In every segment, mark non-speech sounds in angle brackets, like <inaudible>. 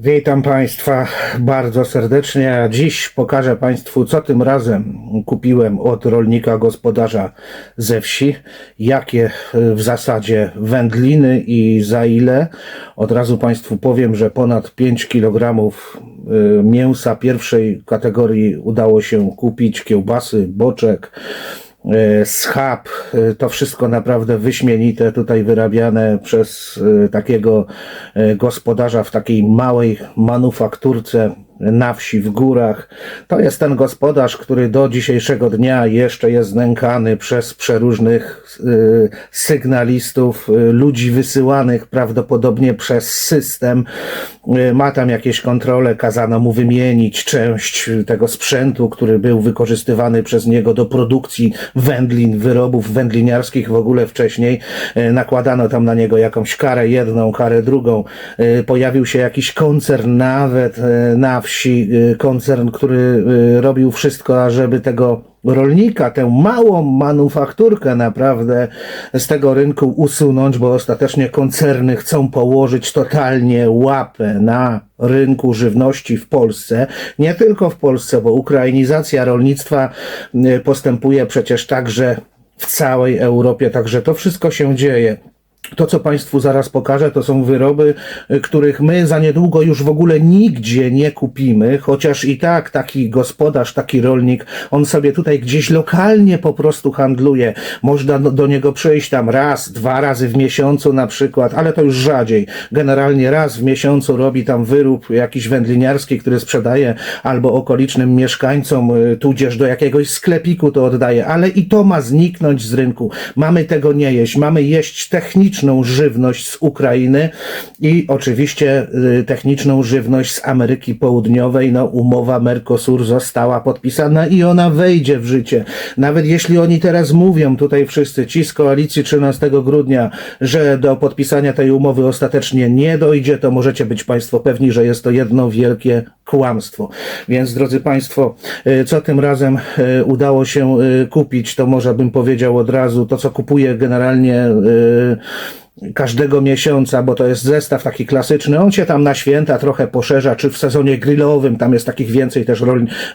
Witam Państwa bardzo serdecznie. Dziś pokażę Państwu, co tym razem kupiłem od rolnika gospodarza ze wsi, jakie y, w zasadzie wędliny i za ile. Od razu Państwu powiem, że ponad 5 kg y, mięsa pierwszej kategorii udało się kupić, kiełbasy, boczek, e, schab, e, to wszystko naprawdę wyśmienite, tutaj wyrabiane przez e, takiego gospodarza w takiej małej manufakturce na wsi, w górach. To jest ten gospodarz, który do dzisiejszego dnia jeszcze jest nękany przez przeróżnych y, sygnalistów, y, ludzi wysyłanych prawdopodobnie przez system. Y, ma tam jakieś kontrole, kazano mu wymienić część tego sprzętu, który był wykorzystywany przez niego do produkcji wędlin, wyrobów wędliniarskich w ogóle wcześniej. Nakładano tam na niego jakąś karę jedną, karę drugą. Pojawił się jakiś koncern nawet na wsi, y, koncern, który y, robił wszystko, ażeby tego rolnika, tę małą manufakturkę naprawdę z tego rynku usunąć, bo ostatecznie koncerny chcą położyć totalnie łapę na rynku żywności w Polsce. Nie tylko w Polsce, bo ukrainizacja rolnictwa y, postępuje przecież także w całej Europie, także to wszystko się dzieje. To, co Państwu zaraz pokażę, to są wyroby, y, których my za niedługo już w ogóle nigdzie nie kupimy, chociaż i tak taki gospodarz, taki rolnik, on sobie tutaj gdzieś lokalnie po prostu handluje. Można do, niego przyjść tam raz, dwa razy w miesiącu na przykład, ale to już rzadziej. Generalnie raz w miesiącu robi tam wyrób jakiś wędliniarski, który sprzedaje albo okolicznym mieszkańcom, y, tudzież do jakiegoś sklepiku to oddaje, ale i to ma zniknąć z rynku. Mamy tego nie jeść, mamy jeść techniczną żywność z Ukrainy i oczywiście y, techniczną żywność z Ameryki Południowej. No, umowa Mercosur została podpisana i ona wejdzie w życie. Nawet jeśli oni teraz mówią, tutaj wszyscy ci z koalicji 13 grudnia, że do podpisania tej umowy ostatecznie nie dojdzie, to możecie być Państwo pewni, że jest to jedno wielkie kłamstwo. Więc drodzy Państwo, y, co tym razem y, udało się kupić, to może bym powiedział od razu, to co kupuję generalnie każdego miesiąca, bo to jest zestaw taki klasyczny. On się tam na święta trochę poszerza, czy w sezonie grillowym, tam jest takich więcej też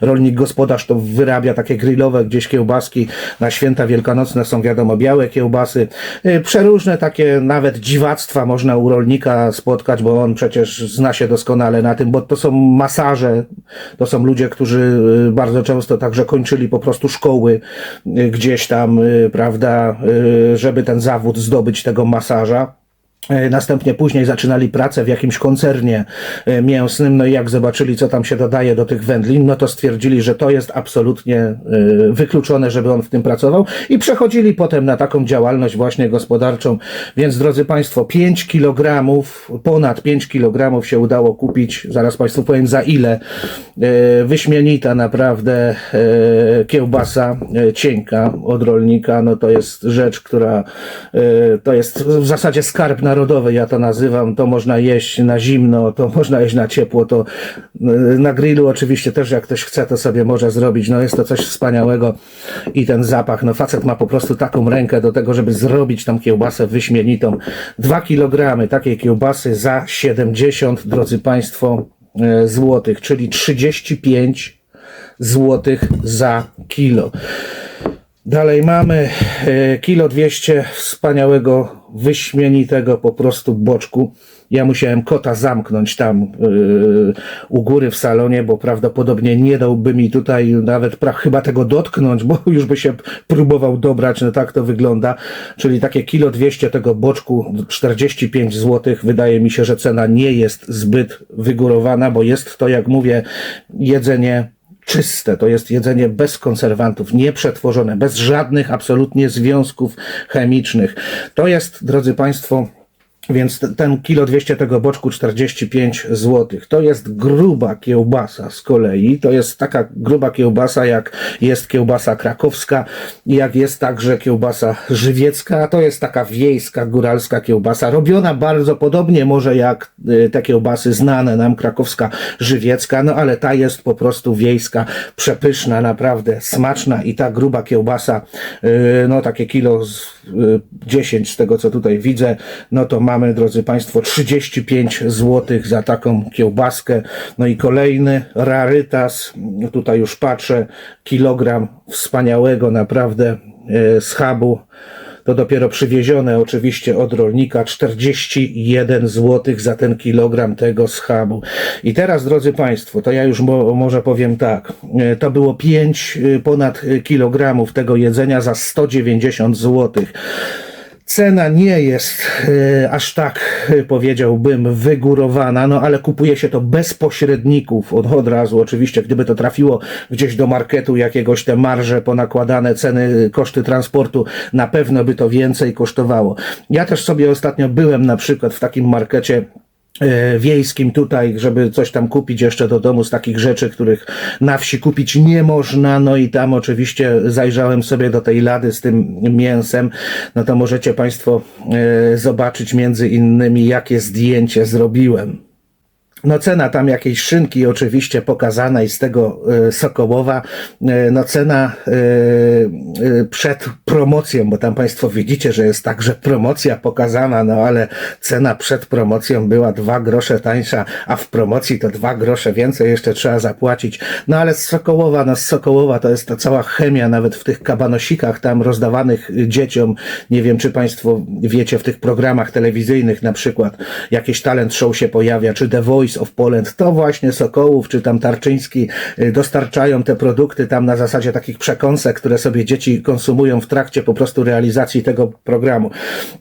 rolnik, gospodarz to wyrabia takie grillowe gdzieś kiełbaski. Na święta wielkanocne są wiadomo białe kiełbasy. Y, Przeróżne takie nawet dziwactwa można u rolnika spotkać, bo on przecież zna się doskonale na tym, bo to są masaże, to są ludzie, którzy y, bardzo często także kończyli po prostu szkoły y, gdzieś tam, prawda, żeby ten zawód zdobyć tego masaża. morza Następnie później zaczynali pracę w jakimś koncernie e, mięsnym, no i jak zobaczyli, co tam się dodaje do tych wędlin, no to stwierdzili, że to jest absolutnie e, wykluczone, żeby on w tym pracował. I przechodzili potem na taką działalność właśnie gospodarczą. Więc drodzy Państwo, 5 kilogramów, ponad 5 kilogramów się udało kupić, zaraz Państwu powiem za ile, E, wyśmienita naprawdę e, kiełbasa e, cienka od rolnika, no to jest rzecz, która e, to jest w zasadzie skarb narodowy, ja to nazywam, to można jeść na zimno, to można jeść na ciepło, to e, na grillu oczywiście też jak ktoś chce, to sobie może zrobić, no jest to coś wspaniałego i ten zapach, no facet ma po prostu taką rękę do tego, żeby zrobić tam kiełbasę wyśmienitą. Dwa kilogramy takiej kiełbasy za 70, drodzy Państwo, e, złotych, czyli 35 złotych za kilo. Dalej mamy e, kilo 200 wspaniałego, wyśmienitego po prostu boczku. Ja musiałem kota zamknąć tam yy, u góry w salonie, bo prawdopodobnie nie dałby mi tutaj nawet pra, chyba tego dotknąć, bo <laughs> już by się próbował dobrać, no tak to wygląda. Czyli takie kilo 200 tego boczku, 45 zł. Wydaje mi się, że cena nie jest zbyt wygórowana, bo jest to, jak mówię, jedzenie czyste, to jest jedzenie bez konserwantów, nieprzetworzone, bez żadnych absolutnie związków chemicznych. To jest, drodzy Państwo, więc te- ten kilo 200 tego boczku 45 zł. To jest gruba kiełbasa z kolei. To jest taka gruba kiełbasa, jak jest kiełbasa krakowska, jak jest także kiełbasa żywiecka. To jest taka wiejska, góralska kiełbasa, robiona bardzo podobnie może jak y, te kiełbasy znane nam, krakowska żywiecka, no ale ta jest po prostu wiejska, przepyszna, naprawdę smaczna i ta gruba kiełbasa, y, no takie kilo z, y, 10 z tego co tutaj widzę, no to ma mamy, drodzy Państwo, 35 zł za taką kiełbaskę. No i kolejny rarytas, tutaj już patrzę, kilogram wspaniałego naprawdę e, schabu. To dopiero przywiezione oczywiście od rolnika 41 zł za ten kilogram tego schabu. I teraz, drodzy Państwo, to ja już mo może powiem tak. E, To było 5 ponad e, kilogramów tego jedzenia za 190 zł. Cena nie jest e, aż tak, e, powiedziałbym, wygórowana, no ale kupuje się to bez pośredników od, od razu. Oczywiście, gdyby to trafiło gdzieś do marketu jakiegoś, te marże ponakładane, ceny, koszty transportu, na pewno by to więcej kosztowało. Ja też sobie ostatnio byłem na przykład w takim markecie wiejskim tutaj, żeby coś tam kupić jeszcze do domu z takich rzeczy, których na wsi kupić nie można. No i tam oczywiście zajrzałem sobie do tej lady z tym mięsem. No to możecie Państwo e, zobaczyć między innymi, jakie zdjęcie zrobiłem. No cena tam jakiejś szynki oczywiście pokazana i z tego e, Sokołowa, e, no cena e, przed promocją, bo tam Państwo widzicie, że jest także promocja pokazana, no ale cena przed promocją była dwa grosze tańsza, a w promocji to dwa grosze więcej jeszcze trzeba zapłacić. No ale z Sokołowa, no z Sokołowa to jest ta cała chemia, nawet w tych kabanosikach tam rozdawanych dzieciom, nie wiem czy Państwo wiecie, w tych programach telewizyjnych na przykład jakieś talent show się pojawia, czy The Voice of Poland, to właśnie Sokołów, czy tam Tarczyński y, dostarczają te produkty tam na zasadzie takich przekąsek, które sobie dzieci konsumują w trakcie po prostu realizacji tego programu.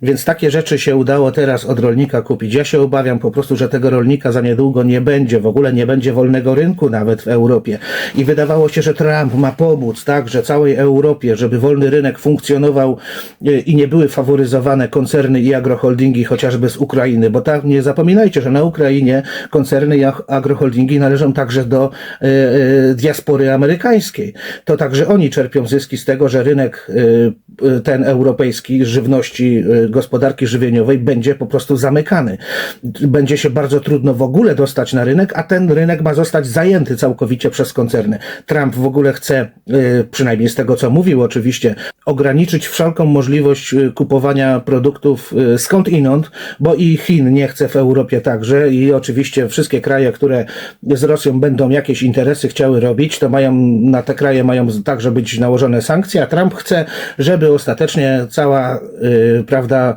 Więc takie rzeczy się udało teraz od rolnika kupić. Ja się obawiam po prostu, że tego rolnika za niedługo nie będzie, w ogóle nie będzie wolnego rynku nawet w Europie. I wydawało się, że Trump ma pomóc, tak, że całej Europie, żeby wolny rynek funkcjonował y, i nie były faworyzowane koncerny i agroholdingi chociażby z Ukrainy, bo tak nie zapominajcie, że na Ukrainie i ag- agroholdingi należą także do e, e, diaspory amerykańskiej. To także oni czerpią zyski z tego, że rynek e, ten europejski żywności, gospodarki żywieniowej będzie po prostu zamykany. Będzie się bardzo trudno w ogóle dostać na rynek, a ten rynek ma zostać zajęty całkowicie przez koncerny. Trump w ogóle chce, przynajmniej z tego co mówił oczywiście, ograniczyć wszelką możliwość kupowania produktów skąd inąd, bo i Chin nie chce w Europie także i oczywiście wszystkie kraje, które z Rosją będą jakieś interesy chciały robić, to mają, na te kraje mają także być nałożone sankcje, a Trump chce, żeby ostatecznie cała, y, prawda,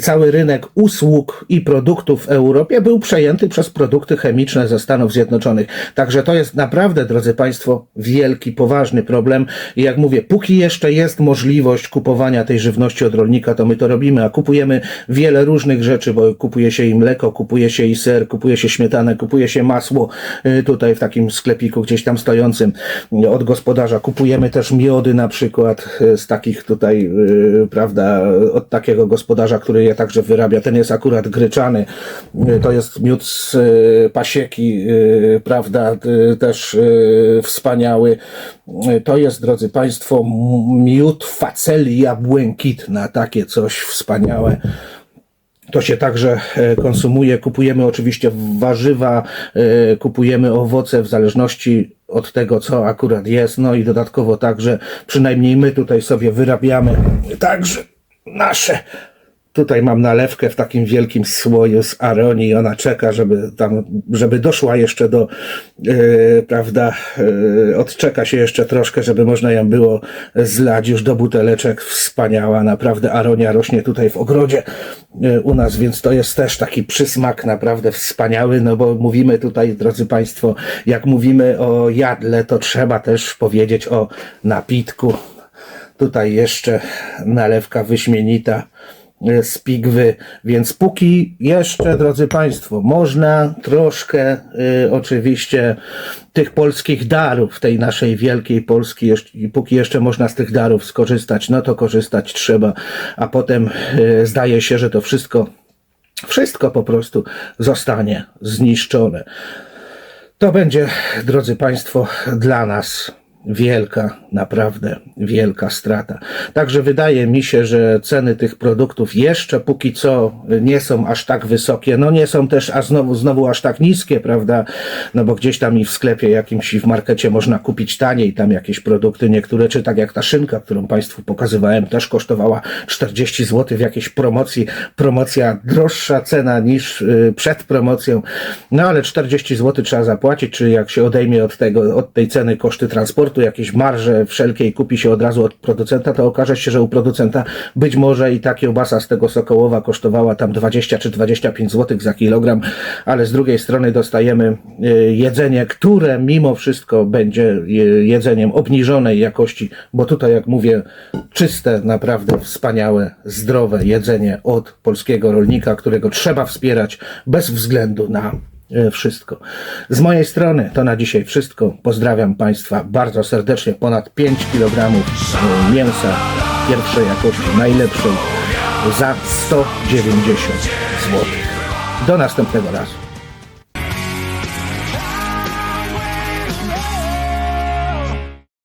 cały rynek usług i produktów w Europie był przejęty przez produkty chemiczne ze Stanów Zjednoczonych. Także to jest naprawdę, drodzy Państwo, wielki, poważny problem. I jak mówię, póki jeszcze jest możliwość kupowania tej żywności od rolnika, to my to robimy, a kupujemy wiele różnych rzeczy, bo kupuje się i mleko, kupuje się i ser, kupuje się śmietanę, kupuje się masło y, tutaj w takim sklepiku gdzieś tam stojącym y, od gospodarza. Kupujemy też miody na przykład y, z takich tutaj, prawda, od takiego gospodarza, który je także wyrabia. Ten jest akurat gryczany. Y, To jest miód z y, pasieki, y, prawda, też wspaniały. To jest, drodzy Państwo, miód facelia błękitna, takie coś wspaniałe. To się także e, konsumuje. Kupujemy oczywiście warzywa, e, kupujemy owoce w zależności od tego, co akurat jest. No i dodatkowo także, przynajmniej my tutaj sobie wyrabiamy także nasze. Tutaj mam nalewkę w takim wielkim słoju z aronii i ona czeka, żeby tam, żeby doszła jeszcze do, e, prawda, e, odczeka się jeszcze troszkę, żeby można ją było zlać już do buteleczek. Wspaniała, naprawdę aronia rośnie tutaj w ogrodzie e, u nas, więc to jest też taki przysmak naprawdę wspaniały, no bo mówimy tutaj, drodzy Państwo, jak mówimy o jadle, to trzeba też powiedzieć o napitku. Tutaj jeszcze nalewka wyśmienita z pigwy, więc póki jeszcze, drodzy Państwo, można troszkę y, oczywiście tych polskich darów, tej naszej wielkiej Polski, jeszcze- póki jeszcze można z tych darów skorzystać, no to korzystać trzeba, a potem y, zdaje się, że to wszystko, wszystko po prostu zostanie zniszczone. To będzie, drodzy Państwo, dla nas wielka, naprawdę wielka strata. Także wydaje mi się, że ceny tych produktów jeszcze póki co nie są aż tak wysokie, no nie są też a znowu, znowu aż tak niskie, prawda? No bo gdzieś tam i w sklepie jakimś i w markecie można kupić taniej tam jakieś produkty, niektóre, czy tak jak ta szynka, którą Państwu pokazywałem, też kosztowała 40 zł w jakiejś promocji, promocja droższa cena niż y, przed promocją, no ale 40 zł trzeba zapłacić, czy jak się odejmie od tego, od tej ceny koszty transportu, jakieś marże wszelkie i kupi się od razu od producenta, to okaże się, że u producenta być może i ta kiełbasa z tego Sokołowa kosztowała tam 20 czy 25 zł za kilogram, ale z drugiej strony dostajemy y, jedzenie, które mimo wszystko będzie y, jedzeniem obniżonej jakości, bo tutaj, jak mówię, czyste, naprawdę wspaniałe, zdrowe jedzenie od polskiego rolnika, którego trzeba wspierać bez względu na wszystko. Z mojej strony to na dzisiaj wszystko. Pozdrawiam Państwa bardzo serdecznie. Ponad 5 kg mięsa pierwszej jakości, najlepszej za 190 zł. Do następnego razu.